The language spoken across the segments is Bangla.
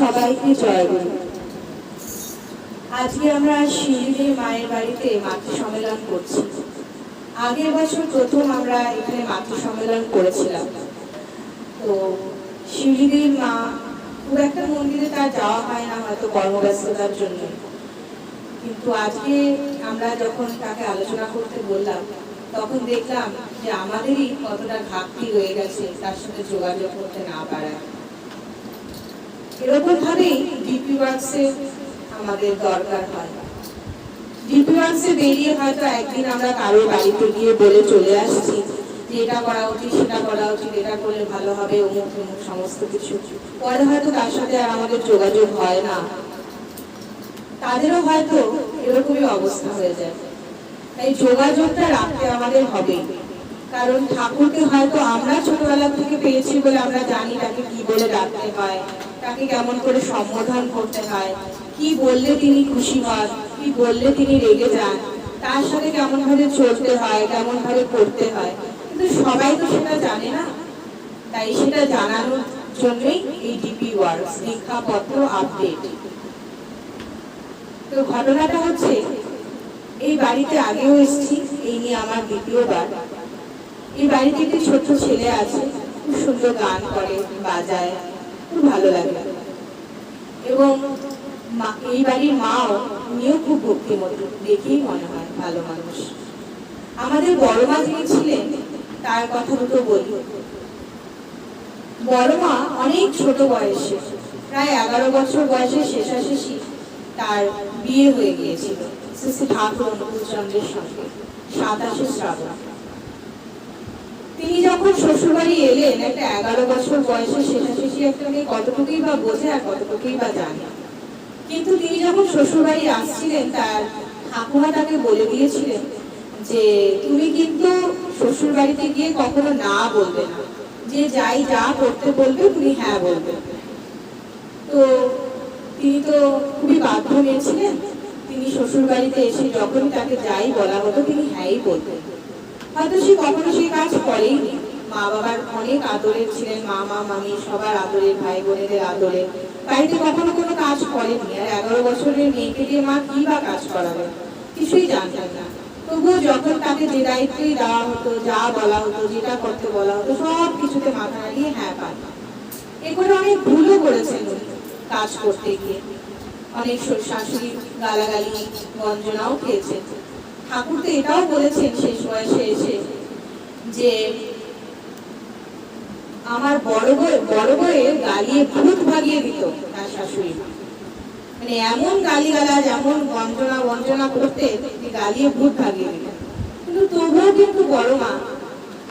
সবাইকে জয় জয়গুরু আজকে আমরা শিলিগুড়ি মায়ের বাড়িতে মাতৃ সম্মেলন করছি। আগের বছর প্রথম আমরা এখানে মাতৃ সম্মেলন করেছিলাম। তো শিলিগুড়ির মা খুব একটা মন্দিরে তার যাওয়া হয় না, হয়তো কর্মব্যস্ততার জন্য। কিন্তু আজকে আমরা যখন তাকে আলোচনা করতে বললাম, তখন দেখলাম যে আমাদেরই কতটা ঘাটতি রয়ে গেছে তার সাথে যোগাযোগ করতে না পারায়। এরকম ভাবেই ডিপি ওয়ার্কসে আমাদের দরকার হয়। ডিপি ওয়ার্কসে বেরিয়ে হয়তো একদিন আমরা কারও বাড়িতে গিয়ে বলে চলে আসছি যে এটা করা উচিত, সেটা করা উচিত, এটা করলে ভালো হবে, অমুক অমুক সমস্ত কিছু। পরে হয়তো তার সাথে আর আমাদের যোগাযোগ হয় না। তাদেরও হয়তো এরকমই অবস্থা হয়ে যায়। তাই যোগাযোগটা রাখতে আমাদের হবে কারণ ঠাকুরকে হয়তো আমরা ছোটবেলা থেকে পেয়েছি বলে আমরা জানি তাকে কি বলে ডাকতে হয়। তাকে কেমন করে সম্বোধন করতে হয়? কি বললে তিনি খুশি হন? কি বললে তিনি রেগে যান? তার সাথে কেমন ভাবে চলতে হয়? কেমন ভাবে করতে হয়? কিন্তু সবাই তো সেটা জানে না। তাই সেটা জানানোর জন্যই এই ডিপি ওয়ার্কস দীক্ষাপত্র আপডেট। তো ঘটনাটা হচ্ছে, এই বাড়িতে আগেও এসেছি, এই নিয়ে আমার দ্বিতীয়বার। এই বাড়িতে একটি ছোট্ট ছেলে আছে, খুব সুন্দর গান করে, বাজায়। খুব ভালো লাগে। এবং এই বাড়ির মাও উনিও খুব ভক্তিমতী, দেখেই মনে হয় ভালো মানুষ। আমাদের বড় মা যিনি ছিলেন, তার কথা দুটো বলি। বড় মা অনেক ছোট বয়সে, প্রায় এগারো বছর বয়সে শেষাশেষি তার বিয়ে হয়ে গিয়েছিল। শ্রী ঠাকুর অনুকূলচন্দ্রের সঙ্গে, সাতাশে শ্রাবণ। তিনি যখন শ্বশুরবাড়ি এলেন, একটা এগারো বছর বয়সে শেষাশেষি একটা মেয়ে কতটুকুই বা বোঝে আর কতটুকুই বা জানে? কিন্তু তিনি যখন শ্বশুরবাড়ি আসছিলেন, তার ঠাকুমা তাকে বলে দিয়েছিলেন যে, তুমি কিন্তু শ্বশুর বাড়িতে গিয়ে কখনো না বলবে না। যে যাই যা করতে বলবে, তুমি হ্যাঁ বলবে। তো তিনি তো খুবই বাধ্য নিয়েছিলেন তিনি শ্বশুর বাড়িতে এসে যখন তাকে যাই বলা হতো, তিনি হ্যাঁই বলতেন। হয়তো সে কখনো সেই কাজ করেইনি। মা বাবার অনেক আদরের ছিলেন মামা, মামি, সবার আদরের ভাই বোনেদের আদরে। বাড়িতে কখনো কোনো কাজ করেনি আর এগারো বছরের মেয়েকে দিয়ে মা কি বা কাজ করাবে কিছুই জানতেন না। তবুও যখন তাকে যে দায়িত্বই দেওয়া হতো, যা বলা হতো, যেটা করতে বলা হতো, সব কিছুতে মাথা নাড়িয়ে হ্যাঁ পান। এ করে অনেক ভুলও করেছেন কাজ করতে গিয়ে। অনেক শাশুড়ি গালাগালি, গঞ্জনাও খেয়েছেন। ঠাকুর তো এটাও বলেছেন শেষ বয়সে এসে যে আমার বড় বড় বইয়ে গালিয়ে ভূত ভাগিয়ে দিত তার শাশুড়ি মানে এমন গালি গালাজ এমন বঞ্চনা বঞ্চনা করতে গালিয়ে ভূত ভাগিয়ে দিত কিন্তু তবুও কিন্তু বড় মা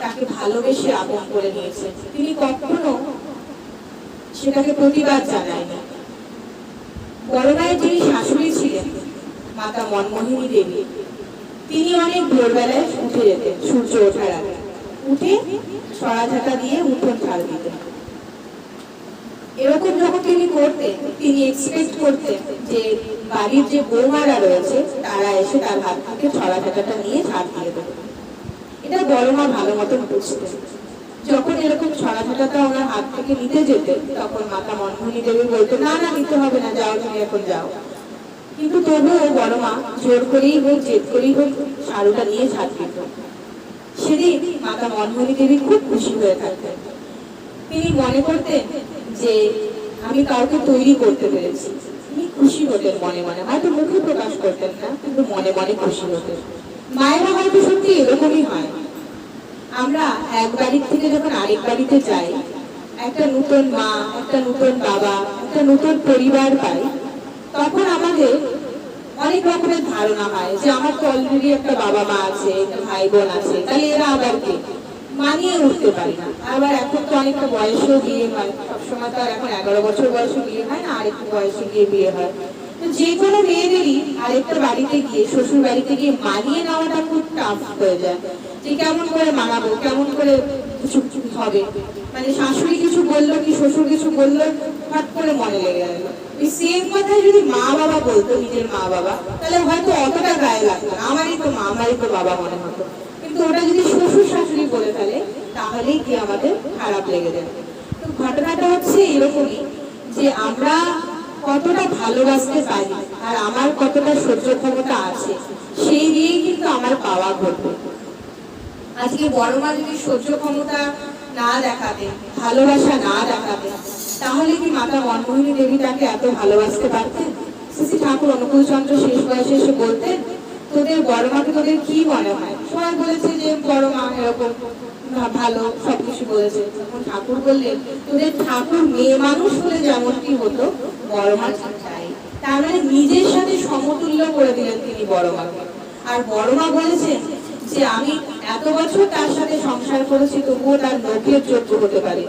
তাকে ভালোবেসে আপন করে নিয়েছে তিনি কখনো সেটাকে প্রতিবাদ জানায়নি। বড় মায়ের যিনি শাশুড়ি ছিলেন, মাতা মনমোহিনী দেবী তিনি অনেক ভোরবেলায় উঠে যেতেন, সূর্য ওঠার আগে। উঠে ছড়াঝাটা দিয়ে উঠোন ঝাড় দিতেন। এরকম যখন তিনি করতেন, তিনি এক্সপেক্ট করতেন যে বাড়ির যে বৌমারা রয়েছে, তারা এসে তার হাত থেকে ছড়াঝাটাটা নিয়ে ঝাড় দিয়ে দেবে। এটা বড় মা ভালো মতন বুঝতেন। যখন এরকম ছড়াঝাটাটা ওনার হাত থেকে নিতে যেতেন, তখন মাতা মনমোহিনী দেবী বলতো না না, নিতে হবে না, যাও তুমি এখন যাও। কিন্তু তবুও বড় মা, জোর করেই হোক, জেদ করেই হোক, সারুটা নিয়ে ঝাড় দিত। সেদিন মাতা মনমোহিনী দেবী খুব খুশি হয়ে থাকতেন। তিনি মনে করতেন যে, আমি কাউকে তৈরি করতে পেরেছি। তিনি খুশি হতেন মনে মনে। হয়তো মুখে প্রকাশ করতেন না, কিন্তু মনে মনে খুশি হতেন। মায়েরা হয়তো সত্যি এরকমই হয়। আমরা এক বাড়ির থেকে যখন আরেক বাড়িতে যাই, একটা নতুন মা, একটা নতুন বাবা, একটা নতুন পরিবার পাই তখন আমাদের অনেক রকমের ধারণা হয় যে আমার তো অলরেডি একটা বাবা মা আছে ভাই বোন আছে, তাহলে এরা আবার কে? মানিয়ে উঠতে পারি না। আবার এখন তো অনেকটা বয়সেও বিয়ে হয়, সবসময় তো আর এখন এগারো বছর বয়সে বিয়ে হয় না, আরেকটু বয়সে গিয়ে বিয়ে হয়। তো যে কোনো মেয়েদেরই আরেকটা বাড়িতে গিয়ে, শ্বশুর বাড়িতে গিয়ে মানিয়ে নেওয়াটা খুব টাফ হয়ে যায়। যে কেমন করে মানাবো, কেমন করে কিছু হবে? মানে শাশুড়ি কিছু বলল কি, শ্বশুর কিছু বলল, হঠাৎ করে মনে লেগে গেল। ওই সেম কথাই যদি মা বাবা বলতো, নিজের মা বাবা তাহলে হয়তো অতটা গায়ে লাগতো না। আমারই তো মা, আমারই তো বাবা মনে হতো। কিন্তু ওটা যদি শ্বশুর শাশুড়ি বলে ফেলে, তাহলেই কি আমাদের খারাপ লেগে যাবে? তো ঘটনাটা হচ্ছে এরকমই যে আমরা কতটা ভালোবাসতে পারি, আর আমার কতটা সহ্য ক্ষমতা আছে, সেই দিয়েই কিন্তু আমার পাওয়া ঘটবে। আজকে বড় মা যদি সহ্য ক্ষমতা না দেখাতেন ভালোবাসা না দেখাতেন তাহলে কি মাতা মনমোহিনী দেবী তাকে এত ভালোবাসতে পারতেন? শ্রী ঠাকুর অনুকূল চন্দ্র শেষ বয়সে এসে বলতেন, তোদের বড় মাকে তোদের কি মনে হয়? সবাই বলেছে যে, বড় মা এরকম ভালো সবকিছু বলেছে। তখন ঠাকুর বললেন, তোদের ঠাকুর মেয়ে মানুষ হলে যেমনটি হতো, বড় মা তাই। তার মানে নিজের সাথে সমতুল্য করে দিলেন তিনি বড় মাকে। আর বড় মা বলেছেন যে, আমি এত বছর তার সাথে সংসার করেছি, তবুও তার নখের যোগ্য হতে পারি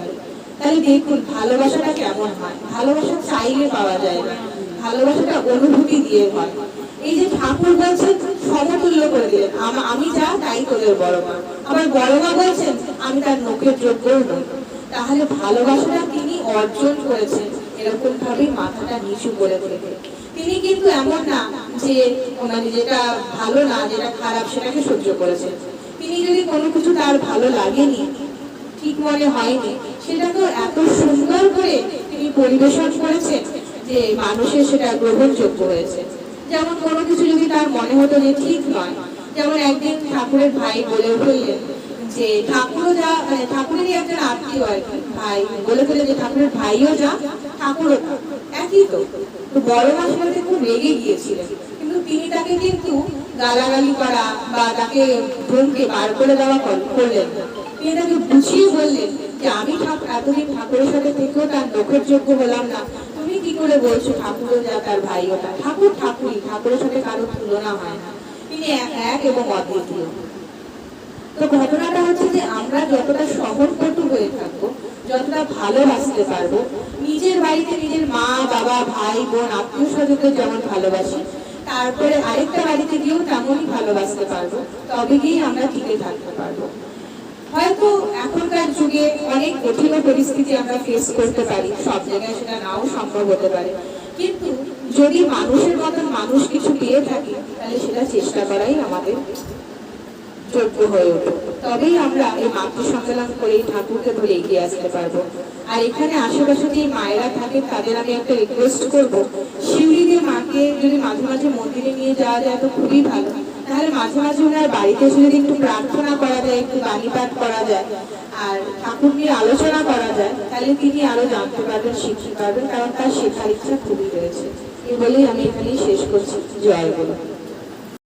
তাহলে দেখুন, ভালোবাসাটা কেমন হয়? ভালোবাসা চাইলে পাওয়া যায় না। ভালোবাসাটা অনুভূতি দিয়ে হয়। এই যে ঠাকুর বলছেন, সমতুল্য করে দিলেন। আমি যা, তাই তোদের বড় মা। আবার বড় মা বলছেন, আমি তার নখের যোগ্যও নই। তাহলে ভালোবাসাটা তিনি অর্জন করেছেন এরকম ভাবেই মাথাটা নিচু করে থেকে তিনি কিন্তু এমন না যে মানে যেটা ভালো না, যেটা খারাপ, সেটাকে সহ্য করেছেন। তিনি যদি কোনো কিছু তার ভালো লাগেনি, ঠিক মনে হয়নি, সেটা তো এত সুন্দর করে তিনি পরিবেশন করেছেন যে মানুষের সেটা গ্রহণযোগ্য হয়েছে। যেমন কোনো কিছু যদি তার মনে হতো যে ঠিক নয়, যেমন একদিন ঠাকুরের ভাই বলে ফেললেন যে ঠাকুরও যা মানে ঠাকুরেরই একজন আত্মীয় আর ভাই, বলে ফেলে যে ঠাকুরের ভাইও যা, ঠাকুরও একই তো। তো বড় মা সেটাতে খুব রেগে গিয়েছিলেন। কিন্তু তিনি তাকে কিন্তু গালাগালি করা বা তাকে ধমকে বার করে দেওয়া কর- করলেন। তিনি তাকে বুঝিয়ে বললেন যে, আমি এতদিন ঠাকুরের সাথে থেকেও তার নখের যোগ্য হলাম না। তুমি কি করে বলছো ঠাকুরও যা তার ভাইও তা ঠাকুর ঠাকুরই, ঠাকুরের সাথে কারও তুলনা হয় না। তিনি এক এবং অদ্বিতীয়। তো ঘটনাটা হচ্ছে যে, আমরা যতটা সহনপটু হয়ে থাকব, যতটা ভালোবাসতে পারব, নিজের বাড়িতে নিজের মা, বাবা, ভাই, বোন আত্মীয় স্বজনদের যেমন ভালোবাসি তারপরে আরেকটা বাড়িতে গিয়েও তেমনই ভালোবাসতে পারব, তবে গিয়ে আমরা টিকে থাকতে পারব। হয়তো এখনকার যুগে অনেক কঠিন পরিস্থিতি আমরা ফেস করতে পারি, সব জায়গায় সেটা নাও সম্ভব হতে পারে। কিন্তু যদি মানুষের মতন মানুষ কিছু পেয়ে থাকে, তাহলে সেটা চেষ্টা করাই আমাদের যোগ্য হয়ে ওঠে। তবেই আমরা এই মাতৃ সম্মেলন করে ঠাকুরকে ধরে এগিয়ে আসতে পারব। আর এখানে আশেপাশে যে মায়েরা থাকেন, তাদের আমি একটা রিকোয়েস্ট করব। শিউরিদের মাকে যদি মাঝে মাঝে মন্দিরে নিয়ে যাওয়া যায় তো খুবই ভালো। তাহলে মাঝে মাঝে ওনার বাড়িতে এসে যদি একটু প্রার্থনা করা যায়, একটু বাণী পাঠ করা যায়, আর ঠাকুর নিয়ে আলোচনা করা যায়, তাহলে তিনি আরও জানতে পারবেন, শিখতে পারবেন, কারণ তার শেখার ইচ্ছা খুবই রয়েছে। এই বলেই আমি এখানেই শেষ করছি। জয় বলো